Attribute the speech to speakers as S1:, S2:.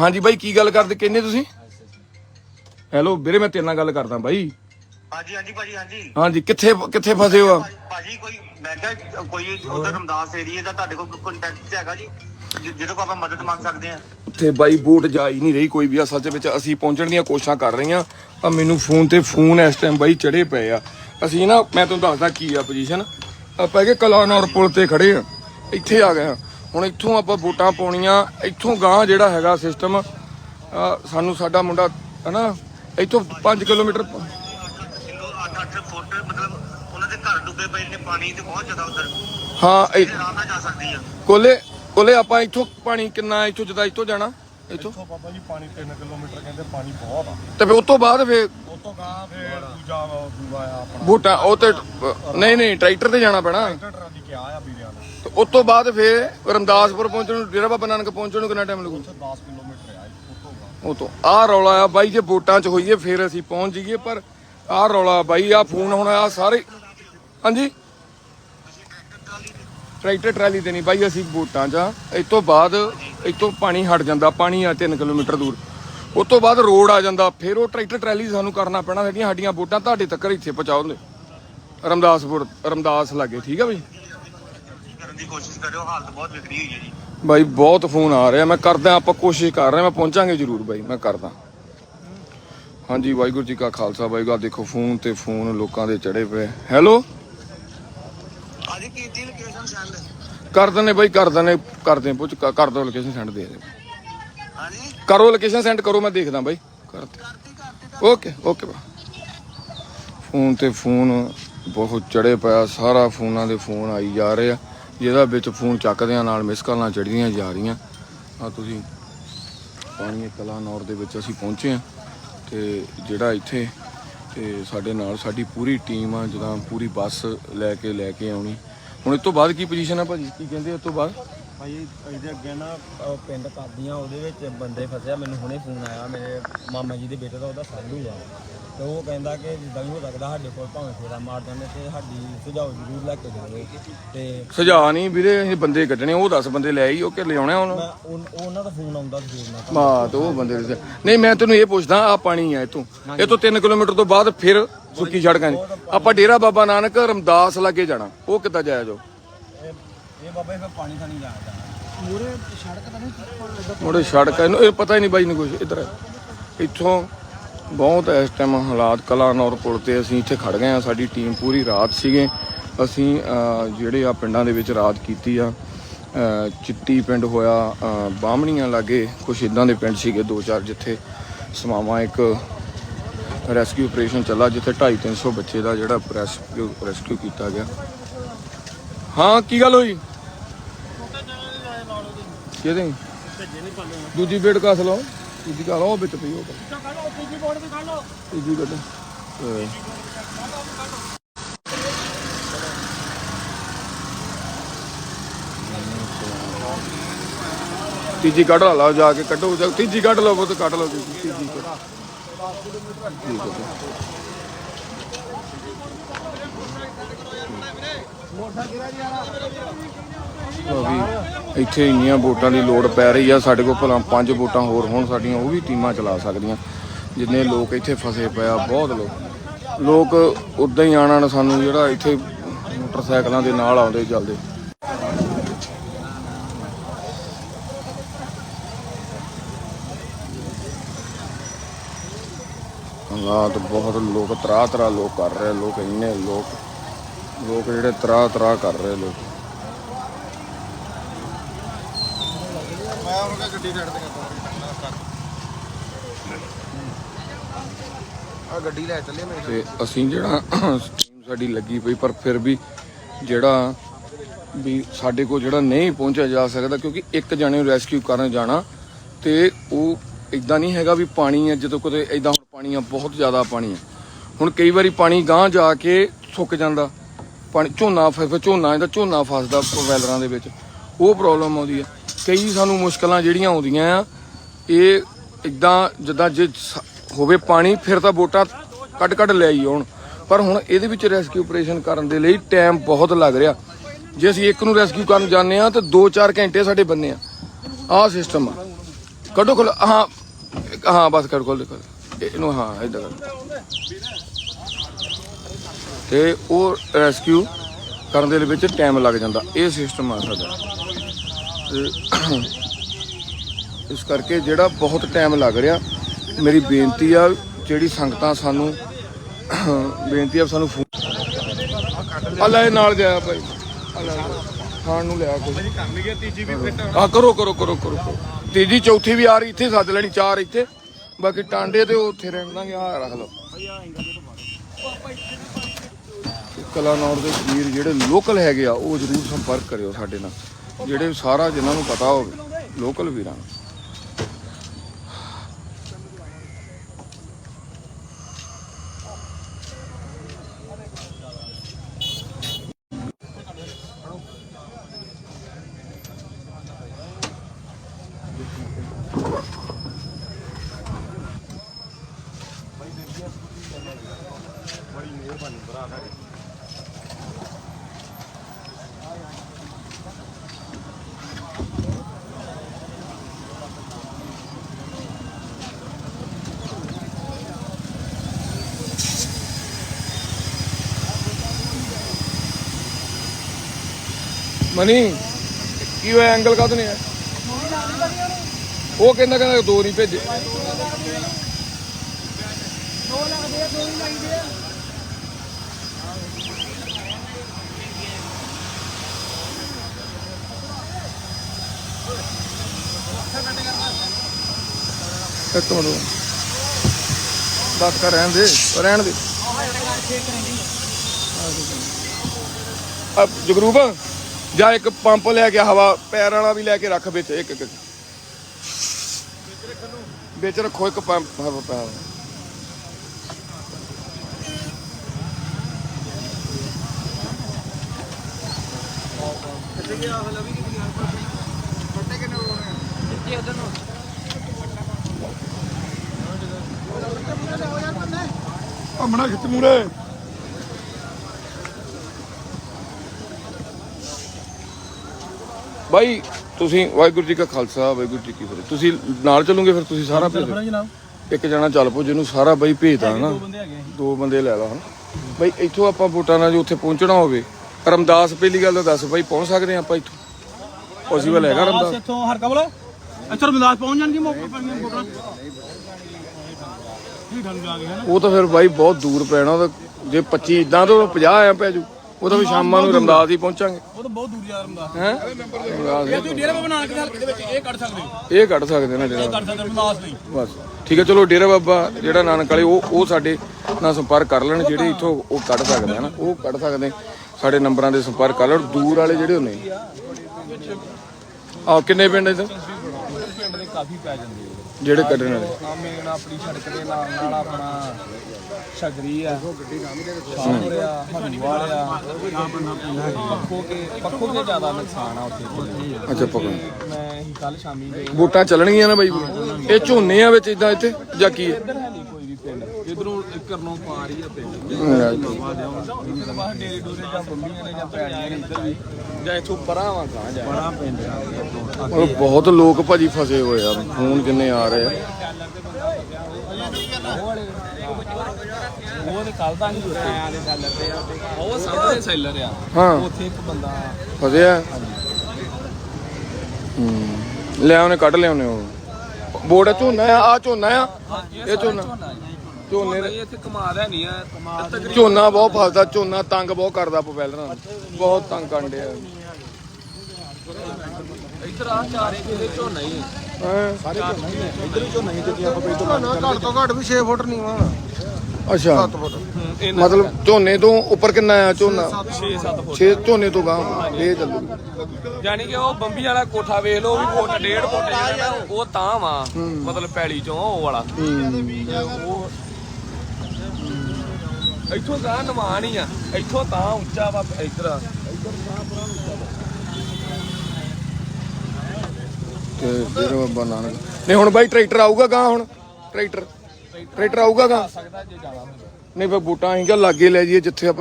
S1: ਹਾਂਜੀ ਬਾਈ ਕੀ ਗੱਲ ਕਰਦੇ ਕਹਿੰਦੇ ਤੁਸੀਂ? ਹੈਲੋ ਵੀਰੇ ਮੈਂ ਤੇਰੇ ਨਾਲ ਗੱਲ ਕਰਦਾ ਬਾਈ।
S2: ਹਾਂਜੀ ਹਾਂਜੀ ਭਾਜੀ ਹਾਂਜੀ।
S1: ਹਾਂਜੀ ਕਿੱਥੇ ਕਿੱਥੇ ਫਸੇ ਹੋ? ਆ
S2: ਭਾਜੀ ਕੋਈ ਮੈਂ ਕਿਹਾ ਕੋਈ ਉਧਰ ਰਮਦਾਸ ਏਰੀਏ ਦਾ ਤੁਹਾਡੇ ਕੋਲ ਕੰਟੈਕਟ ਹੈਗਾ ਜੀ? ਜਿ- ਜਿਹਦੇ ਕੋਲ ਆਪਾਂ ਮਦਦ ਮੰਗ ਸਕਦੇ ਆ
S1: ਉੱਥੇ ਬਾਈ ਬੋਟ ਜਾ ਹੀ ਨਹੀਂ ਰਹੀ ਕੋਈ ਵੀ ਅਸਲ ਦੇ ਵਿੱਚ ਅਸੀਂ ਪਹੁੰਚਣ ਦੀਆਂ ਕੋਸ਼ਿਸ਼ਾਂ ਕਰ ਰਹੇ ਹਾਂ। ਆ ਮੈਨੂੰ ਫੋਨ ਤੇ ਫੋਨ ਇਸ ਟਾਈਮ ਬਾਈ ਚੜੇ ਪਏ ਆ। ਅਸੀਂ ਨਾ ਮੈਂ ਤੁਹਾਨੂੰ ਦੱਸਦਾ ਕੀ ਆ ਪੋਜੀਸ਼ਨ ਆਪਾਂ ਹੈਗੇ ਕਲਾਨੌਰ ਪੁਲ ਤੇ ਖੜੇ ਆ। ਇੱਥੇ ਆ ਗਏ ਆ। ਹੁਣ ਇੱਥੋਂ ਆਪਾਂ ਵੋਟਾਂ ਪਾਉਣੀਆਂ ਇੱਥੋਂ ਗਾਂ ਜਿਹੜਾ ਹੈਗਾ ਸਿਸਟਮ ਸਾਨੂੰ ਸਾਡਾ ਮੁੰਡਾ ਹਨਾ ਇੱਥੋਂ 5 ਕਿਲੋਮੀਟਰ
S2: ਕਿਲੋ 8-8 ਫੁੱਟ ਮਤਲਬ ਉਹਨਾਂ ਦੇ ਘਰ ਡੁੱਬੇ ਪਏ ਨੇ ਪਾਣੀ ਤੇ ਬਹੁਤ ਜ਼ਿਆਦਾ ਉਧਰ।
S1: ਹਾਂ ਇਹ
S2: ਜਾ ਸਕਦੀ ਆ।
S1: ਕੋਲੇ ਕੋਲੇ ਆਪਾਂ ਇੱਥੋਂ ਪਾਣੀ ਕਿੰਨਾ ਇੱਥੋਂ ਜਦਾ ਇੱਥੋਂ ਜਾਣਾ? ਇੱਥੋਂ
S3: ਇੱਥੋਂ ਬਾਬਾ ਜੀ ਪਾਣੀ 3 ਕਿਲੋਮੀਟਰ ਕਹਿੰਦੇ ਪਾਣੀ ਬਹੁਤ ਆ।
S1: ਤੇ ਫਿਰ ਉਸ ਤੋਂ ਬਾਅਦ ਫਿਰ
S3: ਤੋਂ ਗਾਂ ਫੇਰ ਦੂਜਾ ਦੂਆ ਆ ਆਪਣਾ।
S1: ਵੋਟਾਂ ਉਹ ਤੇ ਨਹੀਂ ਨਹੀਂ ਟਰੈਕਟਰ ਤੇ ਜਾਣਾ ਪੈਣਾ।
S3: ਟਰੈਕਟਰ ਦੀ ਕਿਹਾ ਆ ਵੀਰਿਆਂ ਨੇ।
S1: ਤੇ ਉਸ ਤੋਂ ਬਾਅਦ ਫਿਰ ਰਮਦਾਸਪੁਰ ਪਹੁੰਚਣ ਨੂੰ ਡੇਰਾ ਬਾਬਾ ਨਾਨਕ ਪਹੁੰਚਣ ਨੂੰ ਕਿੰਨਾ ਟਾਈਮ ਲੱਗੂ?
S3: ਉੱਥੇ 10 ਕਿਲੋਮੀਟਰ ਆ ਉਸ ਤੋਂ ਗਾਂ
S1: ਉਹ ਤੋਂ ਆਹ ਰੌਲਾ ਆ ਬਾਈ ਜੇ ਵੋਟਾਂ 'ਚ ਹੋਈਏ ਫਿਰ ਅਸੀਂ ਪਹੁੰਚ ਜਾਈਏ ਪਰ ਆਹ ਰੌਲਾ ਬਾਈ ਆ ਫੋਨ ਹੁਣ ਆ ਸਾਰੇ ਹਾਂਜੀ? ਟਰੈਕਟਰ ਟਰਾਲੀ ਤੇ ਨਹੀਂ ਬਾਈ ਅਸੀਂ ਵੋਟਾਂ 'ਚ ਆ। ਇਸ ਤੋਂ ਬਾਅਦ ਇਸ ਤੋਂ ਪਾਣੀ ਹਟ ਜਾਂਦਾ ਪਾਣੀ ਆ 3 ਕਿਲੋਮੀਟਰ ਦੂਰ। ਉਸ ਤੋਂ ਬਾਅਦ ਰੋਡ ਆ ਜਾਂਦਾ ਫਿਰ ਉਹ ਟਰੈਕਟਰ ਟਰਾਲੀ ਸਾਨੂੰ ਕਰਨਾ ਪੈਣਾ ਸਾਡੀਆਂ ਸਾਡੀਆਂ ਵੋਟਾਂ ਤੁਹਾਡੇ ਤੱਕ ਇੱਥੇ ਪਹੁੰਚਾਉਂਦੇ ਰਮਦਾਸਪੁਰ ਰਮਦਾਸ ਲਾਗੇ ਠੀਕ ਆ ਬਈ?
S2: ਕਰਨ ਦੀ ਕੋਸ਼ਿਸ਼ ਕਰਿਓ ਹਾਲਤ ਬਹੁਤ ਵਿਗੜੀ ਹੋਈ ਹੈ ਜੀ।
S1: ਬਾਈ ਬਹੁਤ ਫੋਨ ਆ ਰਿਹਾ ਮੈਂ ਕਰਦਾ ਆਪਾਂ ਕੋਸ਼ਿਸ਼ ਕਰ ਰਹੇ ਮੈਂ ਪਹੁੰਚਾਂਗੇ ਜ਼ਰੂਰ ਬਾਈ ਮੈਂ ਕਰਦਾ। ਹਾਂਜੀ ਵਾਹਿਗੁਰੂ ਜੀ ਕਾ ਖਾਲਸਾ ਵਾਹਿਗੁਰੂ ਦੇਖੋ ਫੋਨ ਤੇ ਫੋਨ ਲੋਕਾਂ ਦੇ ਚੜੇ ਪਏ। ਹੈਲੋ
S2: ਕੀਤੀ ਲੋਕੇਸ਼ਨ ਸੈਂਡ
S1: ਕਰ ਦਿੰਦੇ ਬਾਈ ਕਰ ਦਿੰਦੇ ਕਰਦੇ ਪੁੱਛ ਕਰ- ਦੋ ਲੋਕੇਸ਼ਨ ਸੈਂਡ ਦੇ ਦੇ
S2: ਹਾਂਜੀ?
S1: ਕਰੋ ਲੋਕੇਸ਼ਨ ਸੈਂਡ ਕਰੋ ਮੈਂ ਦੇਖਦਾ ਬਾਈ। ਕਰ ਓਕੇ ਓਕੇ ਬਾ। ਫੋਨ ਤੇ ਫੋਨ ਬਹੁਤ ਚੜੇ ਪਿਆ ਸਾਰਾ ਫੋਨਾਂ ਦੇ ਫੋਨ ਆਈ ਜਾ ਰਹੇ ਆ। ਜਿਹਦਾ ਵਿੱਚ ਫੋਨ ਚੱਕਦਿਆਂ ਨਾਲ ਮਿਸ ਕਾਲਾਂ ਚੜੀਆਂ ਜਾ ਰਹੀਆਂ। ਆ ਤੁਸੀਂ ਪਾਣੀ ਕਲਾਨੌਰ ਦੇ ਵਿੱਚ ਅਸੀਂ ਪਹੁੰਚੇ ਆ ਤੇ ਜਿਹੜਾ ਇੱਥੇ ਤੇ ਸਾਡੇ ਨਾਲ ਸਾਡੀ ਪੂਰੀ ਟੀਮ ਆ ਜਦੋਂ ਪੂਰੀ ਬੱਸ ਲੈ ਕੇ ਲੈ ਕੇ ਆਉਣੀ। ਹੁਣ ਇਸ ਤੋਂ ਬਾਅਦ ਕੀ ਪੋਜੀਸ਼ਨ ਆ ਭਾਜੀ? ਕੀ ਕਹਿੰਦੇ ਇਸ ਤੋਂ ਬਾਅਦ?
S4: ਭਾਈ ਇਹਦੇ ਅੱਗੇ ਨਾ ਅਹ ਪਿੰਡ ਕਾਦੀਆਂ ਉਹਦੇ ਵਿੱਚ ਬੰਦੇ ਫਸਿਆ ਮੈਨੂੰ ਹੁਣੇ ਫੋਨ ਆਇਆ ਮੇਰੇ ਮਾਮਾ ਜੀ ਦੇ ਬੇਟੇ ਦਾ ਉਹਦਾ ਸਾਧੂ ਆ। ਤੇ ਉਹ ਕਹਿੰਦਾ ਕਿ ਜਿੱਦਾਂ ਵੀ ਹੋ ਸਕਦਾ ਸਾਡੇ ਕੋਲ ਭਾਵੇਂ ਫੇਰਾ ਮਾਰ ਜਾਂਦੇ ਤੇ ਸਾਡੀ ਸੁਝਾਅ ਜ਼ਰੂਰ ਲੈ ਕੇ ਜਾਵੇ। ਤੇ
S1: ਸੁਝਾਅ ਨਹੀਂ ਵੀਰੇ ਅਸੀਂ ਬੰਦੇ ਕੱਢਣੇ ਉਹ 10 ਬੰਦੇ ਲੈ ਆਈ ਉਹ ਕਿ ਲਿਆਉਣਾ ਉਹਨੂੰ?
S4: ਮੈਂ ਉਨ- ਉਹਨਾਂ ਦਾ ਫੋਨ ਆਉਂਦਾ ਸੀ ਨਾ
S1: ਮਾ ਤੇ ਉਹ ਬੰਦੇ ਦੇ ਨਹੀਂ ਮੈਂ ਤੈਨੂੰ ਇਹ ਪੁੱਛਦਾ ਆ ਪਾਣੀ ਆ ਇਤੋਂ ਇਹ ਤੋਂ 3 ਕਿਲੋਮੀਟਰ ਤੋਂ ਬਾਅਦ ਫਿਰ ਸੁੱਕੀ ਸੜਕਾਂ ਨੇ। ਆਪਾਂ ਡੇਰਾ ਬਾਬਾ ਨਾਨਕ ਰਮਦਾਸ ਲਾਗੇ ਜਾਣਾ। ਉਹ ਕਿੱਦਾਂ ਜਾਇਆ ਜੋ
S4: ਇਹ ਬਾਬਾ ਪਾਣੀ ਮੂਰੇ ਸੜਕ ਤਾਂ ਨਹੀਂ
S1: ਮੁੜੇ ਸੜਕ ਇਹਨੂੰ ਇਹ ਪਤਾ ਹੀ ਨਹੀਂ ਬਾਈ ਨੂੰ ਕੁਝ ਇਧਰ ਇੱਥੋਂ ਬਹੁਤ ਇਸ ਟਾਈਮ ਹਾਲਾਤ ਕਲਾਨੌਰ ਪੁਲ ਤੇ ਅਸੀਂ ਇੱਥੇ ਖੜ ਗਏ ਆ ਸਾਡੀ ਟੀਮ ਪੂਰੀ ਰਾਤ ਸੀਗੇ। ਅਸੀਂ ਜਿਹੜੇ ਆ ਪਿੰਡਾਂ ਦੇ ਵਿੱਚ ਰਾਤ ਕੀਤੀ ਆ ਚਿੱਟੀ ਪਿੰਡ ਹੋਇਆ ਬਾਹਮਣੀਆਂ ਲਾਗੇ ਕੁਝ ਇਦਾਂ ਦੇ ਪਿੰਡ ਸੀਗੇ ਦੋ ਚਾਰ ਜਿੱਥੇ ਸਮਾਵਾ ਇੱਕ ਰੈਸਕਿਊ ਆਪਰੇਸ਼ਨ ਚੱਲਾ ਜਿੱਥੇ 2.5 300 ਬੱਚੇ ਦਾ ਜਿਹੜਾ ਰੈਸਕਿਊ ਰੈਸਕਿਊ ਕੀਤਾ ਗਿਆ। ਹਾਂ ਕੀ ਗੱਲ ਹੋਈ? ਕਿਹਦੇ ਦੂਜੀ ਬੇਡ ਕੱਸ ਲਓ ਦੂਜੀ ਕੱਢ ਲਓ ਵਿੱਚ ਪਈ ਉਹ ਤੀਜੀ ਬੋਰਡ ਵੀ ਕੱਢ ਲਓ ਤੀਜੀ ਕੱਢ ਤੀਜੀ ਕੱਢ ਲਾ ਜਾ ਕੇ ਕੱਢੋ। ਜਾ- ਤੀਜੀ ਕੱਢ ਲਓ ਉਹ ਕੱਢ ਲਓ ਤੀਜੀ ਤੀਜੀ ਕੱਢ। ਠੀਕ ਹੈ ਲਓ ਵੀ ਇੱਥੇ ਇੰਨੀਆਂ ਵੋਟਾਂ ਦੀ ਲੋੜ ਪੈ ਰਹੀ ਆ, ਸਾਡੇ ਕੋਲ ਭਲਾ ਪੰਜ ਵੋਟਾਂ ਹੋਰ ਹੋਣ, ਸਾਡੀਆਂ ਉਹ ਵੀ ਟੀਮਾਂ ਚਲਾ ਸਕਦੀਆਂ। ਜਿੰਨੇ ਲੋਕ ਇੱਥੇ ਫਸੇ ਪਏ ਆ, ਬਹੁਤ ਲੋਕ। ਲੋਕ ਉਦਾਂ ਹੀ ਆਣਾ ਸਾਨੂੰ ਜਿਹੜਾ ਇੱਥੇ ਮੋਟਰਸਾਈਕਲਾਂ ਦੇ ਨਾਲ ਆਉਂਦੇ ਚੱਲਦੇ। ਹਾਲਾਤ ਬਹੁਤ ਲੋਕ ਤਰਾ ਤਰਾ ਲੋਕ ਕਰ ਰਹੇ ਲੋਕ ਇੰਨੇ ਲੋਕ ਲੋਕ ਜਿਹੜੇ ਤਰਾ ਤਰਾ ਕਰ ਰਹੇ ਲੋਕ
S3: ਮੈਂ ਉਹਨਾਂ ਗੱਡੀ ਛੱਡ ਦੇ ਆ ਗੱਡੀ ਲੈ ਚੱਲੇ ਮੇਰੇ
S1: ਤੇ ਅਸੀਂ ਜਿਹੜਾ ਟੀਮ ਸਾਡੀ ਲੱਗੀ ਪਈ, ਪਰ ਫਿਰ ਵੀ ਜਿਹੜਾ ਵੀ ਸਾਡੇ ਕੋਲ ਜਿਹੜਾ ਨਹੀਂ ਪਹੁੰਚਿਆ ਜਾ ਸਕਦਾ, ਕਿਉਂਕਿ ਇੱਕ ਜਣੇ ਨੂੰ ਰੈਸਕਿਊ ਕਰਨ ਜਾਣਾ, ਤੇ ਉਹ ਇਦਾਂ ਨਹੀਂ ਹੈਗਾ ਵੀ ਪਾਣੀ ਹੈ, ਜਦੋਂ ਕਿਤੇ ਇਦਾਂ ਹੁਣ ਪਾਣੀ ਆ, ਬਹੁਤ ਜ਼ਿਆਦਾ ਪਾਣੀ ਆ। ਹੁਣ ਕਈ ਵਾਰੀ ਪਾਣੀ ਗਾਂ ਜਾ ਕੇ ਸੁੱਕ ਜਾਂਦਾ, ਪਾਣੀ ਝੋਨਾ ਫਿਰ ਫਿਰ ਝੋਨਾ, ਇਹਦਾ ਝੋਨਾ ਫਸਦਾ, ਵੈਲਰਾਂ ਦੇ ਵਿੱਚ, ਉਹ ਪ੍ਰੋਬਲਮ ਆਉਂਦੀ ਹੈ ਕਈ ਸਾਨੂੰ ਮੁਸ਼ਕਲਾਂ ਜਿਹੜੀਆਂ ਆਉਂਦੀਆਂ ਆ, ਇਹ ਇਦਾਂ ਜਿੱਦਾਂ ਜੇ ਸ- ਹੋਵੇ ਪਾਣੀ, ਫਿਰ ਤਾਂ ਵੋਟਾਂ ਕੱਢ ਕੱਢ ਲੈ ਹੀ ਆਉਣ। ਪਰ ਹੁਣ ਇਹਦੇ ਵਿੱਚ ਰੈਸਕਿਊ ਆਪਰੇਸ਼ਨ ਕਰਨ ਦੇ ਲਈ ਟਾਈਮ ਬਹੁਤ ਲੱਗ ਰਿਹਾ। ਜੇ ਅਸੀਂ ਇੱਕ ਨੂੰ ਰੈਸਕਿਊ ਕਰਨ ਜਾਂਦੇ ਆ ਤਾਂ 2-4 ਘੰਟੇ ਸਾਡੇ ਬੰਨੇ ਆ। ਆਹ ਸਿਸਟਮ ਆ। ਕੱਢੋ ਖੋਲ ਹਾਂ ਹਾਂ, ਬਸ ਕੱਢ ਖੋਲ ਦੇਖੋ। ਇਹਨੂੰ, ਹਾਂ ਇਦਾਂ ਕਰ ਤੇ ਉਹ ਰੈਸਕਿਊ ਕਰਨ ਦੇ ਵਿੱਚ ਟਾਈਮ ਲੱਗ ਜਾਂਦਾ। ਇਹ ਸਿਸਟਮ ਆ ਸਾਡਾ। ਤੇ ਇਸ ਕਰਕੇ ਜਿਹੜਾ ਬਹੁਤ ਟਾਈਮ ਲੱਗ ਰਿਹਾ, ਮੇਰੀ ਬੇਨਤੀ ਆ ਜਿਹੜੀ ਸੰਗਤਾਂ ਸਾਨੂੰ, ਬੇਨਤੀ ਆ ਸਾਨੂੰ ਫੋਨ ਆ ਨਾਲ ਗਿਆ ਭਾਈ। ਖਾਣ ਨੂੰ ਲਿਆ ਕੋਈ। ਆ ਕਰੋ ਕਰੋ ਕਰੋ ਕਰੋ ਕਰੋ। ਤੀਜੀ, ਚੌਥੀ ਵੀ ਆ ਰਹੀ, ਇੱਥੇ ਸੱਦ ਲੈਣੀ, ਚਾਰ ਇੱਥੇ। ਬਾਕੀ ਟਾਂਡੇ ਤੇ ਉਹ ਉੱਥੇ ਰਹਿਣ ਦਾਂਗੇ ਆ ਰੱਖ ਲਓ। ਕਲਾਨੌਰ ਦੇ ਵੀਰ ਜਿਹੜੇ ਲੋਕਲ ਹੈਗੇ ਆ, ਉਹ ਜਰੂਰ ਸੰਪਰਕ ਕਰਿਓ ਸਾਡੇ ਨਾਲ। ਜਿਹੜੇ ਸਾਰਾ ਜਿਨ੍ਹਾਂ ਨੂੰ ਪਤਾ ਹੋਵੇ ਲੋਕਲ ਵੀਰਾਂ ਨੂੰ। ਮਨੀ ਕੀ ਹੋਇਆ? ਐਂਗਲ ਕਦ ਨਹੀਂ ਆ ਉਹ ਕਹਿੰਦਾ ਕਹਿੰਦਾ ਦੋ ਨਹੀਂ ਭੇਜੇ। ਇੱਕ ਮਿੰਟ ਬਸ ਕਰ ਰਹਿਣ ਦੇ ਰਹਿਣ ਦੇ। ਆ ਜਗਰੂਪ। ਜਾਂ ਇੱਕ ਪੰਪ ਲੈ ਕੇ ਹਵਾ ਪੈਰ ਵਾਲਾ ਵੀ ਲੈ ਕੇ ਰੱਖ ਵਿੱਚ, ਇੱਕ ਇੱਕ ਵਿੱਚ ਰੱਖੋ ਇੱਕ ਪੰਪ, ਹਵਾ ਪੈਰ ਵਾਲਾ। ਖਿੱਚ ਮੂਰੇ ਬਾਈ ਤੁਸੀਂ ਵਾਹਿਗੁਰੂ ਜੀ ਕਾ ਖਾਲਸਾ ਵਾਹਿਗੁਰੂ ਜੀ ਕੀ ਫਤਿਹ। ਤੁਸੀਂ ਨਾਲ ਚੱਲੋਗੇ ਫਿਰ ਤੁਸੀਂ ਸਾਰਾ ਭੇਜ। ਦਿਓ। ਇੱਕ ਜਣਾ ਚੱਲ ਪੋ ਜਿਹਨੂੰ ਸਾਰਾ ਬਾਈ ਭੇਜਦਾ ਨਾ।
S4: ਬੰਦੇ ਹੈਗੇ
S1: ਦੋ ਬੰਦੇ ਲੈ ਲਾ ਹਣ। ਬਾਈ ਇੱਥੋਂ ਆਪਾਂ ਵੋਟਾਂ ਨਾਲ ਜੋ ਉੱਥੇ ਪਹੁੰਚਣਾ ਹੋਵੇ ਰਮਦਾਸ ਪਹਿਲੀ ਗੱਲ ਤਾਂ ਦੱਸ ਬਾਈ ਪਹੁੰਚ ਸਕਦੇ ਆਪਾਂ ਇੱਥੋਂ। ਪੋਸੀਬਲ ਹੈਗਾ ਰਮਦਾਸ
S4: ਇੱਥੋਂ ਹਰਕਬਲ ਅੱਛਾ ਰਮਦਾਸ ਪਹੁੰਚ ਜਾਣਗੇ ਮੌਕੇ ਪਰ ਠੀਕ ਆ ਗਿਆ
S1: ਉਹ ਤਾਂ ਫਿਰ ਬਾਈ ਬਹੁਤ ਦੂਰ ਪੈਣਾ ਉਹਦਾ ਜੇ 25 ਇਦਾਂ ਤੋਂ 50 ਆ ਪੈ ਜੂ। ਉਹ ਤਾਂ ਵੀ ਸ਼ਾਮਾਂ ਨੂੰ ਰਮਦਾਸ ਹੀ ਪਹੁੰਚਾਂਗੇ।
S4: ਉਹ ਤਾਂ ਬਹੁਤ ਦੂਰ ਜਾ ਰਮਦਾਸ।
S1: ਹੈ?
S4: ਤੁਸੀਂ ਡੇਰੇ ਬਾਬਾ ਨਾਨਕ ਦੇ ਵਿੱਚ ਇਹ ਕੱਢ ਸਕਦੇ ਹੋ।
S1: ਇਹ ਕੱਢ ਸਕਦੇ ਨਾ ਜਿਹੜਾ
S4: ਕੱਢ ਸਕਦੇ ਹੋ ਰਮਦਾਸ ਲਈ।
S1: ਬਸ। ਠੀਕ ਹੈ ਚਲੋ ਡੇਰਾ ਬਾਬਾ ਜਿਹੜਾ ਨਾਨਕ ਵਾਲੇ ਉਹ ਉਹ ਸਾਡੇ ਨਾਲ ਸੰਪਰਕ ਕਰ ਲੈਣ ਜਿਹੜੇ ਇੱਥੋਂ ਉਹ ਕੱਢ ਸਕਦੇ ਆ ਨਾ ਉਹ ਕੱਢ ਸਕਦੇ ਸਾਡੇ ਨੰਬਰਾਂ ਦੇ ਸੰਪਰਕ ਕਰ ਲੈਣ। ਦੂਰ ਵਾਲੇ ਜਿਹੜੇ ਨਹੀਂ ਆ ਕਿੰਨੇ ਪਿੰਡ ਇੱਧਰ
S4: ਪਿੰਡ ਦੇ ਕਾਫੀ ਪੈ ਜਾਂਦੇ
S1: ਜਿਹੜੇ ਕੱਢਣ ਵਾਲੇ?
S4: ਆ ਮੇਨ ਆਪਣੀ ਸੜਕ ਦੇ ਨਾਲ ਨਾਲ ਆਪਣਾ ਛਗਰੀ ਆ ਸ਼ਾਹਪੁਰ ਆ ਹਨੂਵਾਲ ਆ। ਪੱਖੋ ਕੇ ਪੱਖੋ ਕੇ ਜ਼ਿਆਦਾ ਨੁਕਸਾਨ ਆ ਉੱਥੇ।
S1: ਅੱਛਾ ਪਕੜ
S4: ਮੈਂ ਕੱਲ ਸ਼ਾਮੀ ਗਏ।
S1: ਵੋਟਾਂ ਚੱਲਣਗੀਆਂ ਨਾ ਬਾਈ? ਇਹ ਝੋਨੇ ਆ ਵਿੱਚ ਇਦਾਂ ਇੱਥੇ? ਜਾਂ ਕੀ ਹੈ
S4: ਇੱਧਰ ਨਹੀਂ ਇਧਰੋਂ ਕਰਨੋਂ ਪਾਰ ਹੀ ਆ ਪਿੰਡ। ਬਾਹਰ ਡੇਰੇ ਡੂਰੇ ਜਾਂ ਬੰਬੀਆਂ ਨੇ ਜਾਂ ਪੈੜੀਆਂ ਨੇ ਇੱਧਰ ਵੀ। ਜਾਂ ਇੱਥੋਂ ਪਰਾਂ ਵਾ ਗਾਂ ਜਾ। ਬੜਾ ਪਿੰਡ ਆ
S1: ਉਹ ਬਹੁਤ ਲੋਕ ਭਾਜੀ ਫਸੇ ਹੋਏ ਆ ਫੋਨ ਕਿੰਨੇ ਆ ਰਹੇ ਆ।
S4: ਉਹ ਤੇ ਕੱਲ ਦਾ ਨਹੀਂ ਉੱਥੇ। ਆਇਆ ਦੇ ਸੈਲਰ ਤੇ ਆ ਤੇ ਉਹ ਸਾਹਮਣੇ ਸੈਲਰ ਆ।
S1: ਹਾਂ।
S4: ਉੱਥੇ ਇੱਕ ਬੰਦਾ
S1: ਫਸਿਆ? ਹੂੰ। ਲੈ ਉਹਨੇ ਕੱਢ ਲਿਆਉਨੇ ਉਹ। ਬੋੜਾ ਝੋਨਾ ਆ ਆ ਝੋਨਾ ਆ। ਇਹ ਝੋਨਾ। ਝੋਨੇ
S4: ਇੱਥੇ ਹੈ ਨਹੀਂ ਆ
S1: ਝੋਨਾ ਬਹੁਤ ਫਸਦਾ ਝੋਨਾ ਤੰਗ ਬਹੁਤ ਕਰਦਾ ਪਵੈਲਰਾਂ ਬਹੁਤ ਤੰਗ ਕਰਦੇ ਆ
S4: ਇੱਧਰ ਆ ਚਾਰੇ ਕਿਲੇ ਝੋਨਾ ਹੀ
S1: ਹੈਂ?
S4: ਇੱਧਰ ਵੀ ਝੋਨਾ ਹੀ ਤੇ ਆਪਾਂ ਕੋਈ
S3: ਨਾ ਘੱਟ ਤੋਂ ਘੱਟ ਵੀ 6 ਫੁੱਟ ਨਹੀਂ ਵਾ।
S1: ਅੱਛਾ।
S3: 7 ਫੁੱਟ।
S4: ਇਹਨਾਂ
S1: ਮਤਲਬ ਝੋਨੇ ਤੋਂ ਉੱਪਰ ਕਿੰਨਾ ਆ ਝੋਨਾ?
S4: 6-7 ਫੁੱਟ।
S1: 6 ਝੋਨੇ ਤੋਂ ਗਾਂ ਇਹ ਚੱਲੂ।
S4: ਯਾਨੀ ਕਿ ਉਹ ਬੰਬੀ ਵਾਲਾ ਕੋਠਾ ਵੇਖ ਲਓ ਉਹ ਵੀ ਫੁੱਟ ਡੇਢ ਫੁੱਟ ਜਿਹੜਾ ਉਹ ਤਾਂ ਵਾ ਮਤਲਬ ਪੈਲੀ ਚੋਂ ਉਹ ਵਾਲਾ। ਉਹ ਇੱਥੋਂ ਤਾਂ ਨਮਾਨ ਹੀ ਆ। ਇੱਥੋਂ ਤਾਂ ਉੱਚਾ ਵਾ ਇੱਧਰ।
S1: ਤੇ ਫਿਰ ਬਾਬਾ ਨਾਨਕ। ਨਹੀਂ ਹੁਣ ਬਾਈ ਟਰੈਕਟਰ ਆਊਗਾ ਗਾਂ ਹੁਣ। ਟਰੈਕਟਰ। ਟਰੈਕਟਰ ਆਊਗਾ ਗਾਂ
S4: ਸਕਦਾ ਜੇ ਜਾਣਾ ਹੋਵੇ।
S1: ਨਹੀਂ ਫਿਰ ਬੂਟਾਂ ਅਸੀਂ ਕਿਹਾ ਲਾਗੇ ਲੈ ਜਾਈਏ ਜਿੱਥੇ ਆਪਾਂ